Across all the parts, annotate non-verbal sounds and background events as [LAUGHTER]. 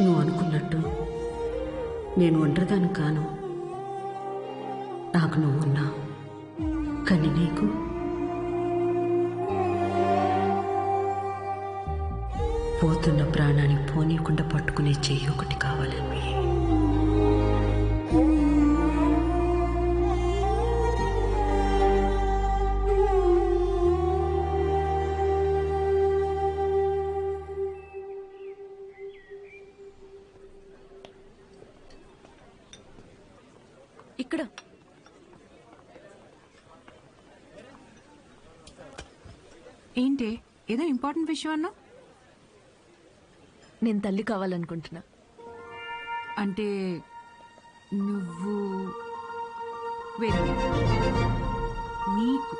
నువ్వు అనుకున్నట్టు నేను ఒంటరిదాన్ని కాను. నాకు నువ్వు ఉన్నా. కానీ నీకు? పోతున్న ప్రాణాన్ని పోనీయకుండా పట్టుకునే చెయ్యి ఒకటి కావాలని ఇక్కడ. ఏంటి? ఏదో ఇంపార్టెంట్ విషయం అన్నా నేను తల్లి కావాలనుకుంటున్నా. అంటే నువ్వు వేరే నీకు.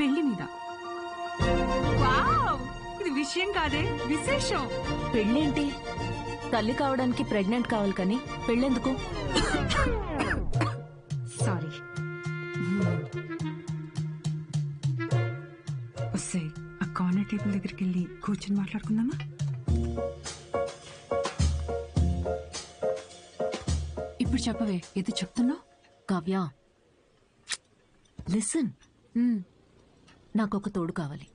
పెళ్ళి మీద. వావ్! ఇది విషయం కాదే విశేషం. పెళ్ళేంటి? తల్లి కావడానికి ప్రెగ్నెంట్ కావాలి కానీ పెళ్ళెందుకు? టేబుల్ దగ్గరికి వెళ్ళి కూర్చొని మాట్లాడుకుందామా? ఇప్పుడు చెప్పవే ఏదో చెప్తున్నావు? కావ్య. లిసన్ నాకు ఒక తోడు కావాలి.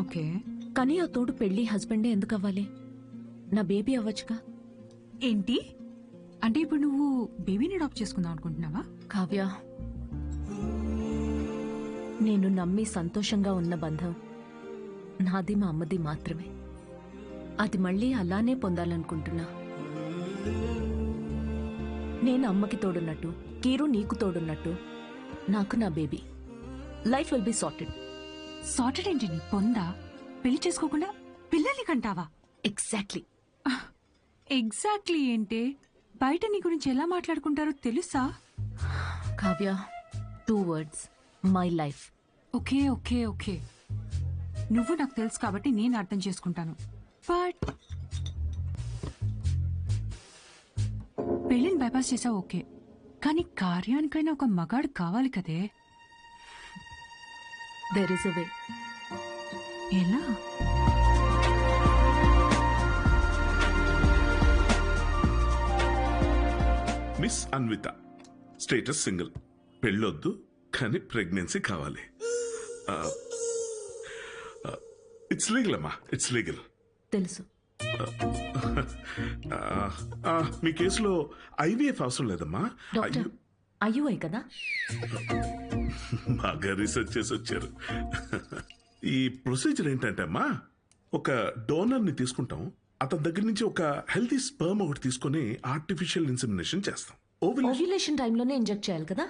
ఓకే. కానీ ఆ తోడు పెళ్ళి హస్బెండే ఎందుకు అవ్వాలి నా బేబీ అవ్వచ్చుగా? ఏంటి? అంటే ఇప్పుడు నువ్వు బేబీని అడాప్ట్ చేసుకుందాం అనుకుంటున్నావా? కావ్య. నేను నమ్మి సంతోషంగా ఉన్న బంధం. నాది మా అమ్మది మాత్రమే. అది మళ్ళీ అలానే పొందాలనుకుంటున్నా. నేను అమ్మకి తోడున్నట్టు కీరు నీకు తోడున్నట్టు నాకు నా baby. Life will be sorted Saturday ఏంటి నీ పొందా? పెళ్ళి చేసుకోకుండా పిల్లల్ని కంటావా? ఎగ్జాక్ట్లీ ఎగ్జాక్ట్లీ ఏంటి? బయట నీ గురించి ఎలా మాట్లాడుకుంటారో తెలుసా? Kavya two words my life okay okay okay. నువ్వు నాకు తెలుసు కాబట్టి నేను అర్థం చేసుకుంటాను. బట్ పెళ్ళిని బైపాస్ చేసావు ఓకే. కానీ కార్యానికైనా ఒక మగాడు కావాలి కదే. దెర్ ఇస్ అ వే ఎలా? మిస్ అన్విత స్టేటస్ సింగిల్ పెళ్ళొద్దు కానీ ప్రెగ్నెన్సీ కావాలి. ఇట్స్ లీగల్ అమ్మా ఇట్స్ లీగల్ తెలుసు. మీ కేసులో ఐవీఎఫ్ అవసరం లేదమ్మా. డాక్టర్ అయ్యుఐ కదా? బాగా రీసెర్చ్ చేసి వచ్చారు. ఈ ప్రొసీజర్ ఏంటంటే అమ్మా ఒక డోనర్ని తీసుకుంటాం. అతని దగ్గర నుంచి ఒక హెల్తీ స్పర్మ్ ఒకటి తీసుకొని ఆర్టిఫిషియల్ ఇన్సెమినేషన్ చేస్తాం. ఓవిల్ ఓవ్యులేషన్ టైంలోనే ఇంజెక్ట్ చేయాలి కదా?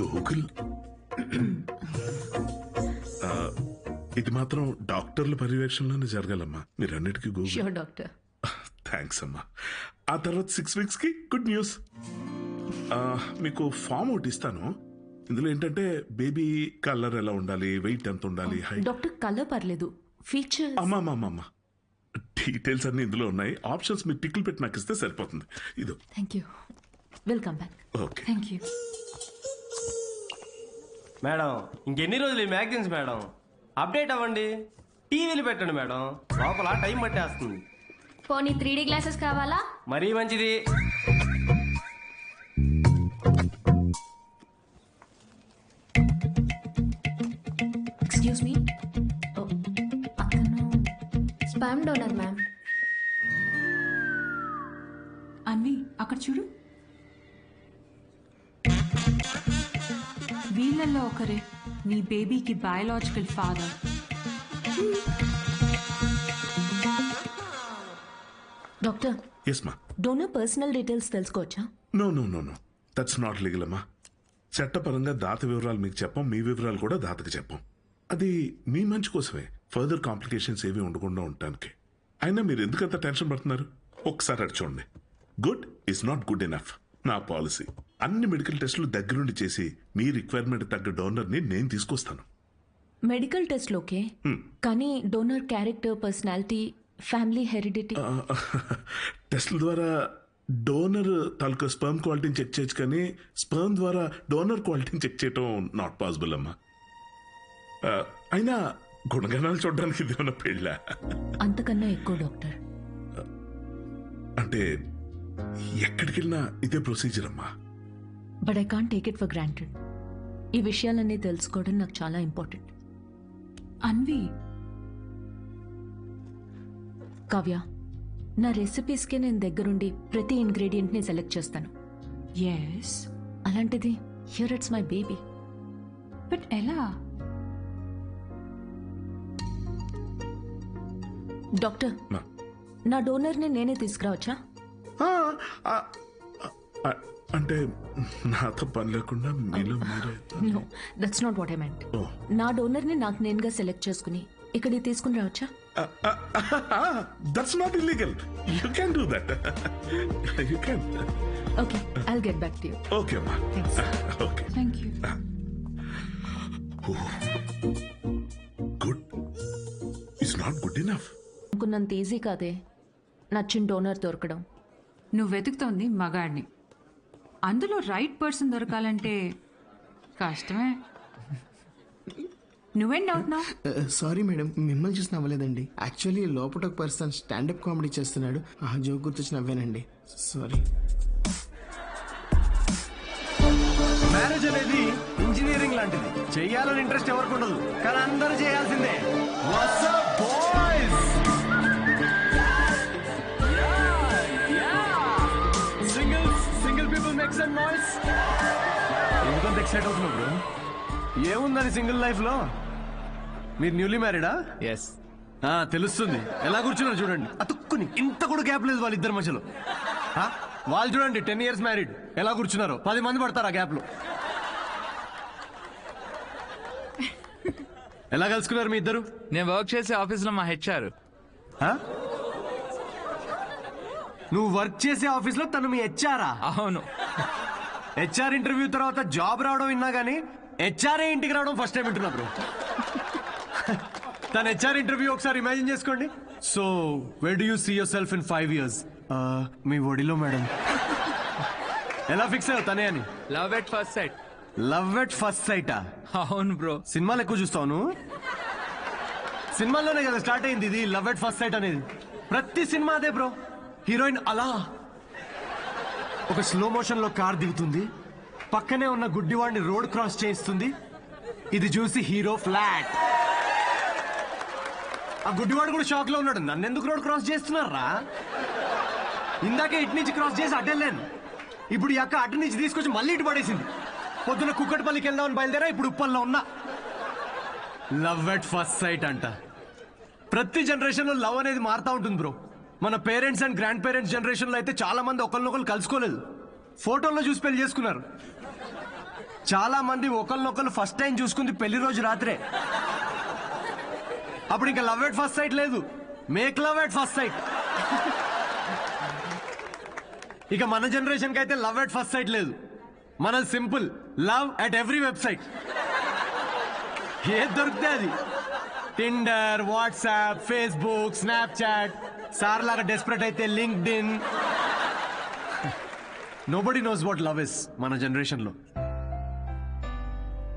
గూగుల్ ఇది మాత్రం డాక్టర్ల పర్యవేక్షణలోనే జరగాలమ్మా. మీరన్నిటికీ గూగుల్ ష్యూర్ డాక్టర్ థ్యాంక్స్ అమ్మా. ఆ తర్వాత సిక్స్ వీక్స్కి గుడ్ న్యూస్ మీకు ఫామ్ ఒకటి ఇస్తాను. ఇందులో ఏంటంటే బేబీ కలర్ ఎలా ఉండాలి వెయిట్ ఎంత ఉండాలి డాక్టర్ కలర్ పర్లేదు. ఫీచర్ అమ్మా అమ్మా అమ్మా, అమ్మా. డీటెయిల్స్ అన్ని ఇందులో ఉన్నాయి. ఆప్షన్స్ మీరు టిక్లు పెట్టి నాకు ఇస్తే సరిపోతుంది. ఇదో. Thank you welcome back okay thank you madam ఇంకెన్ని రోజులు ఈ మ్యాగజైన్స్ మేడం? అప్డేట్ అవ్వండి. టీవీలు పెట్టండి మేడం. లోపల టైం పట్టేస్తుంది. పోనీ త్రీ డీ గ్లాసెస్ కావాలా? మరీ మంచిది. ఎక్స్క్యూజ్ మీ అతను స్పామ్ డోనర్ మ్యామ్. అన్వి అక్కడ చూడు. వీళ్ళల్లో ఒకరే. నీ బేబీకి బయాలజికల్ ఫాదర్ డాక్టర్ ఎస్ మా డోనర్ పర్సనల్ డీటెయిల్స్ తెలుసుకోవచ్చా? No no no no that's not legal అమ్మా. చట్టపరంగా దాత వివరాలు మీకు చెప్పం మీ వివరాలు కూడా దాతకి చెప్పం. అది మీ మంచి కోసమే. ఫర్దర్ కాంప్లికేషన్స్ ఏవి ఉండకుండా ఉండటానికి. అయినా మీరు ఎందుకంత టెన్షన్ పడుతున్నారు? ఒకసారి అటు చూడండి. Good is not good enough నా పాలసీ. అన్ని మెడికల్ టెస్టులు దగ్గరుండి చేసి మీ రిక్వైర్మెంట్ తగ్గ డోనర్ని నేను తీసుకొస్తాను. మెడికల్ టెస్ట్ ఓకే కానీ donor character personality family heredity. టెస్ట్ల ద్వారా డోనర్ తాలూకా స్పర్మ్ క్వాలిటీని చెక్ చేయొచ్చు కానీ స్పర్మ్ ద్వారా డోనర్ క్వాలిటీని చెక్ చేయటం నాట్ పాసిబుల్ అమ్మా. అయినా గుణగణాలు చూడడానికి ఇది ఉన్న పెళ్ళ? అంతకన్నా ఎక్కువ డాక్టర్. అంటే ఎక్కడికి వెళ్ళినా ఇదే ప్రొసీజర్ అమ్మా. But I can't take it for granted ఈ విషయాలన్నీ తెలుసుకోవడం నాకు చాలా ఇంపార్టెంట్ అన్వి. కావ్య నా రెసిపీస్కి నేను దగ్గరుండి ప్రతి ఇంగ్రీడియంట్ని సెలెక్ట్ చేస్తాను. ఎస్ అలాంటిది here it's my baby but ఎలా? డాక్టర్. నా డోనర్ని నేనే తీసుకురావచ్చా? ఆ, ఆ, ఆ, అంటే నాతో పని లేకుండా మీలో మీరే no that's not what I meant ఓ. నా డోనర్ని నాకు నేనుగా సెలెక్ట్ చేసుకుని ఇక్కడికి తీసుకుని రావచ్చా? That's not illegal you can do that you can okay I'll get back to you okay అమ్మా okay thank you good it's not good enough అనుకున్నంత ఈజీ కాదే. నచ్చిన డోనర్ దొరకడం. నువ్వు వెతుకుతోంది మగాడిని. అందులో రైట్ పర్సన్ దొరకాలంటే కష్టమే. నువ్వేం నా? సారీ మేడం మిమ్మల్ని చూసి నవ్వలేదండి. యాక్చువల్లీ లోపల ఒక పర్సన్ స్టాండప్ కామెడీ చేస్తున్నాడు. ఆ జోక్ గుర్తొచ్చి నవ్వానండి. సారీ మ్యారేజ్ అనేది ఇంజనీరింగ్ లాంటిది. చెయ్యాలని ఇంట్రెస్ట్ ఎవరికి ఉండదు. కానీ అందరూ చేయాల్సిందే. బాయ్స్ మేక్ సమ్ నాయిస్ ఎందుకంత ఎక్సైట్ అవుతున్నావు బ్రో ఏముందని సింగిల్ లైఫ్లో? మీరు న్యూలీ మ్యారీడా ఎస్ ఆ, తెలుస్తుంది. ఎలా కూర్చున్నారు చూడండి. అతుక్కుని ఇంత కూడా గ్యాప్ లేదు వాళ్ళిద్దరి మధ్యలో. ఆ, వాళ్ళు చూడండి టెన్ ఇయర్స్ మ్యారీడ్ ఎలా కూర్చున్నారు? పది మంది పడతారు ఆ గ్యాప్లో. [LAUGHS] ఎలా కలుసుకున్నారు మీ ఇద్దరు? నేను వర్క్ చేసే ఆఫీస్లో మా హెచ్ఆర్ ఆ? నువ్వు వర్క్ చేసే ఆఫీస్లో తను మీ హెచ్ఆరా? అవును. హెచ్ఆర్ ఇంటర్వ్యూ తర్వాత జాబ్ రావడం విన్నా గానీ హెచ్ఆర్ఏ ఇంటికి రావడం ఫస్ట్ టైం వింటున్నా బ్రో. తన హెచ్ఆర్ ఇంటర్వ్యూ ఒకసారి ఇమాజిన్ చేసుకోండి. So where do you see yourself in five years మీ ఒడిలో మేడం ఎలా ఫిక్స్ అయ్యావు తనే అని? Love at first sight love at first సైటా అవును బ్రో. సినిమాలు ఎక్కువ చూస్తావు సినిమాల్లోనే కదా స్టార్ట్ అయింది ఇది లవ్ ఎట్ ఫస్ట్ సైట్ అనేది. ప్రతి సినిమా అదే బ్రో. హీరోయిన్ అలా? ఒక స్లో మోషన్లో కార్ దిగుతుంది. పక్కనే ఉన్న గుడ్డివాడిని రోడ్ క్రాస్ చేయిస్తుంది. ఇది చూసి హీరో ఫ్లాట్. ఆ గుడ్డివాడు కూడా షాక్లో ఉన్నాడు. నన్ను ఎందుకు రోడ్ క్రాస్ చేస్తున్నారా? ఇందాకే ఇటు నుంచి క్రాస్ చేసి అటెళ్ళాను ఇప్పుడు ఈ అక్క అటు నుంచి తీసుకొచ్చి మళ్ళీ ఇటు పడేసింది. పొద్దున కుక్కటిపల్లికి వెళ్దామని బయలుదేరా ఇప్పుడు ఉప్పల్లో ఉన్నా. లవ్ ఎట్ ఫస్ట్ సైట్ అంట. ప్రతి జనరేషన్లో లవ్ అనేది మారుతా ఉంటుంది బ్రో మన పేరెంట్స్ అండ్ గ్రాండ్ పేరెంట్స్ జనరేషన్లో అయితే చాలా మంది ఒకరినొకరు కలుసుకోలేదు. ఫోటోల్లో చూసి పెళ్ళి చేసుకున్నారు. చాలా మంది ఒకరినొకరు ఫస్ట్ టైం చూసుకుంది పెళ్ళి రోజు రాత్రే. అప్పుడు ఇంకా లవ్ ఎట్ ఫస్ట్ సైట్ లేదు. Make love at first sight. ఇక మన జనరేషన్కి అయితే లవ్ ఎట్ ఫస్ట్ సైట్ లేదు. మన simple. Love at every website ఏది దొరికితే అది. Tinder WhatsApp Facebook Snapchat. Sir లాగా డెస్పరేట్ అయితే LinkedIn nobody knows what love is మన జనరేషన్లో.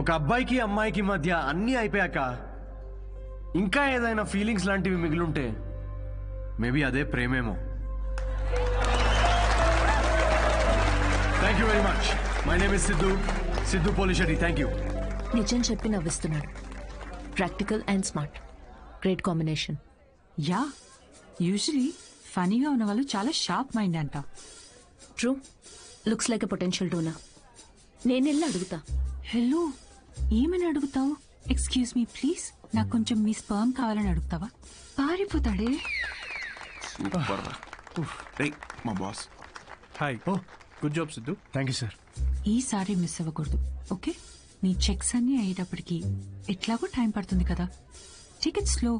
ఒక అబ్బాయికి అమ్మాయికి మధ్య అన్నీ అయిపోయాక ఇంకా ఏదైనా ఫీలింగ్స్ లాంటివి మిగిలుంటే మేబీ అదే ప్రేమేమో. Thank you very much my name is Siddhu Siddhu Polishetty thank you నిజం చెప్పి నవ్విస్తున్నాడు. Practical and smart great combination ya usually ఫనీగా ఉన్న వాళ్ళు చాలా షార్ప్ మైండ్ అంట. True looks like a potential donor నేను వెళ్ళి అడుగుతా. హలో ఏమని అడుగుతావు? ఎక్స్క్యూజ్ మీ ప్లీజ్ నాకు కొంచెం మీ స్పర్మ్ కావాలని అడుగుతావా? పారిపోతాడే. మా boss hi oh good job Siddhu thank you sir ఈసారి మిస్ అవ్వకూడదు ఓకే నీ చెక్స్ అన్నీ అయ్యేటప్పటికి ఎట్లాగో టైం పడుతుంది కదా. Ticket slow